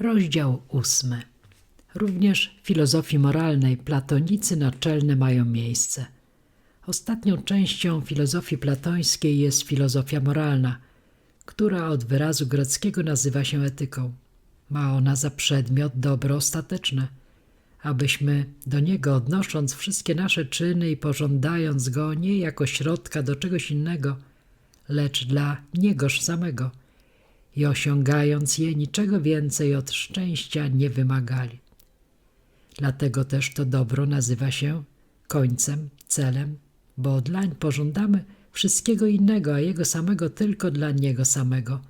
Rozdział ósmy. Również w filozofii moralnej platonicy naczelne mają miejsce. Ostatnią częścią filozofii platońskiej jest filozofia moralna, która od wyrazu greckiego nazywa się etyką. Ma ona za przedmiot dobro ostateczne, abyśmy do niego odnosząc wszystkie nasze czyny i pożądając go nie jako środka do czegoś innego, lecz dla niegoż samego i osiągając je niczego więcej od szczęścia nie wymagali. Dlatego też to dobro nazywa się końcem, celem, bo dlań pożądamy wszystkiego innego, a jego samego tylko dla niego samego.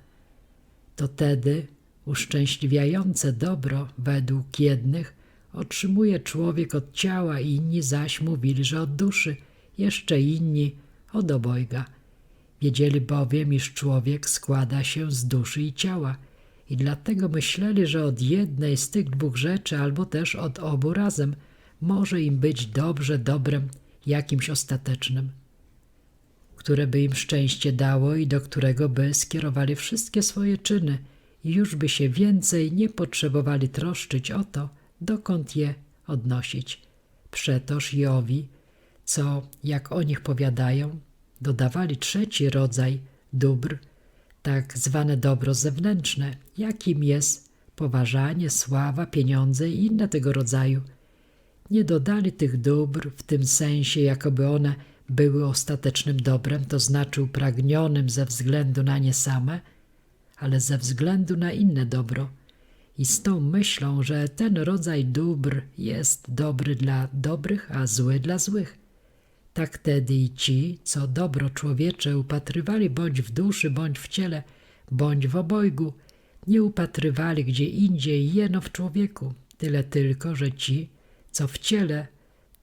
To tedy uszczęśliwiające dobro według jednych otrzymuje człowiek od ciała, inni zaś mówili, że od duszy, jeszcze inni od obojga. Wiedzieli bowiem, iż człowiek składa się z duszy i ciała i dlatego myśleli, że od jednej z tych dwóch rzeczy albo też od obu razem może im być dobrze dobrem jakimś ostatecznym, które by im szczęście dało i do którego by skierowali wszystkie swoje czyny i już by się więcej nie potrzebowali troszczyć o to, dokąd je odnosić. Przetoż Jowi, co, jak o nich powiadają, dodawali trzeci rodzaj dóbr, tak zwane dobro zewnętrzne, jakim jest poważanie, sława, pieniądze i inne tego rodzaju. Nie dodali tych dóbr w tym sensie, jakoby one były ostatecznym dobrem, to znaczy upragnionym ze względu na nie same, ale ze względu na inne dobro. I z tą myślą, że ten rodzaj dóbr jest dobry dla dobrych, a zły dla złych. Tak tedy i ci, co dobro człowiecze upatrywali bądź w duszy, bądź w ciele, bądź w obojgu, nie upatrywali gdzie indziej jeno w człowieku, tyle tylko, że ci, co w ciele,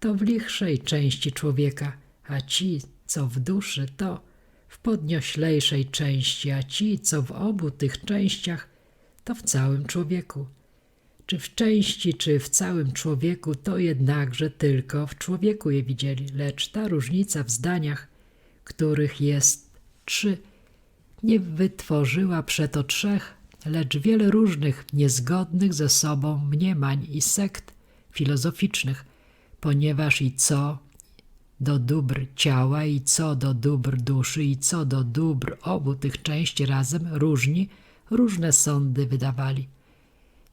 to w lichszej części człowieka, a ci, co w duszy, to w podnioślejszej części, a ci, co w obu tych częściach, to w całym człowieku. Czy w części, czy w całym człowieku, to jednakże tylko w człowieku je widzieli, lecz ta różnica w zdaniach, których jest trzy, nie wytworzyła przeto trzech, lecz wiele różnych, niezgodnych ze sobą mniemań i sekt filozoficznych, ponieważ i co do dóbr ciała, i co do dóbr duszy, i co do dóbr obu tych części razem różni, różne sądy wydawali.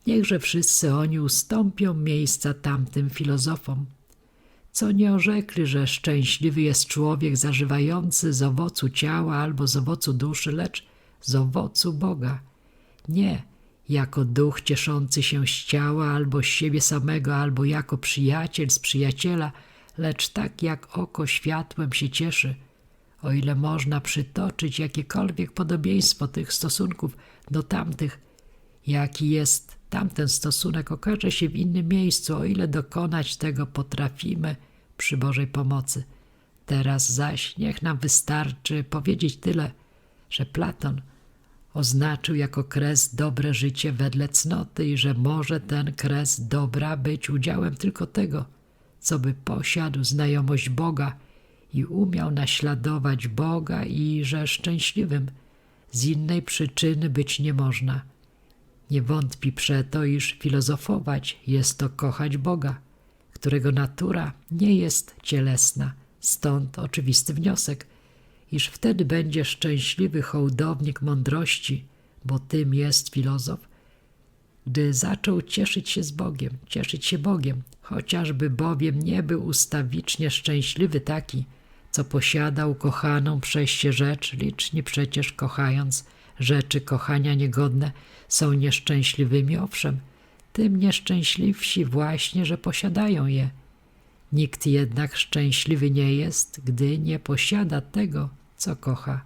Niechże wszyscy oni ustąpią miejsca tamtym filozofom, co nie orzekli, że szczęśliwy jest człowiek zażywający z owocu ciała albo z owocu duszy, lecz z owocu Boga. Nie jako duch cieszący się z ciała albo z siebie samego, albo jako przyjaciel z przyjaciela, lecz tak jak oko światłem się cieszy, o ile można przytoczyć jakiekolwiek podobieństwo tych stosunków do tamtych, jaki jest tamten stosunek, okaże się w innym miejscu, o ile dokonać tego potrafimy przy Bożej pomocy. Teraz zaś niech nam wystarczy powiedzieć tyle, że Platon oznaczył jako kres dobre życie wedle cnoty i że może ten kres dobra być udziałem tylko tego, co by posiadł znajomość Boga i umiał naśladować Boga i że szczęśliwym z innej przyczyny być nie można. Nie wątpi przeto, iż filozofować jest to kochać Boga, którego natura nie jest cielesna, stąd oczywisty wniosek, iż wtedy będzie szczęśliwy hołdownik mądrości, bo tym jest filozof, gdy zaczął cieszyć się z Bogiem, cieszyć się Bogiem, chociażby bowiem nie był ustawicznie szczęśliwy taki, co posiadał kochaną przeście rzecz, licznie przecież kochając rzeczy kochania niegodne, są nieszczęśliwymi, owszem, tym nieszczęśliwsi właśnie, że posiadają je. Nikt jednak szczęśliwy nie jest, gdy nie posiada tego, co kocha,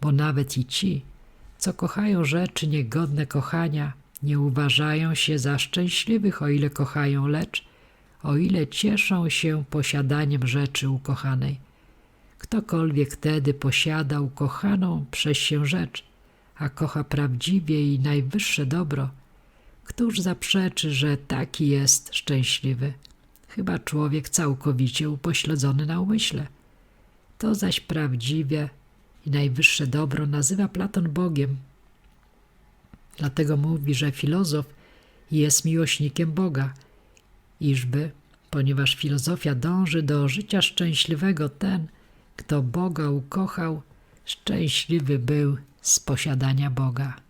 bo nawet i ci, co kochają rzeczy niegodne kochania, nie uważają się za szczęśliwych, o ile kochają, lecz o ile cieszą się posiadaniem rzeczy ukochanej. Ktokolwiek wtedy posiada ukochaną przez się rzecz, a kocha prawdziwie i najwyższe dobro, któż zaprzeczy, że taki jest szczęśliwy? Chyba człowiek całkowicie upośledzony na umyśle. To zaś prawdziwie i najwyższe dobro nazywa Platon Bogiem. Dlatego mówi, że filozof jest miłośnikiem Boga, iżby, ponieważ filozofia dąży do życia szczęśliwego ten, kto Boga ukochał, szczęśliwy był z posiadania Boga.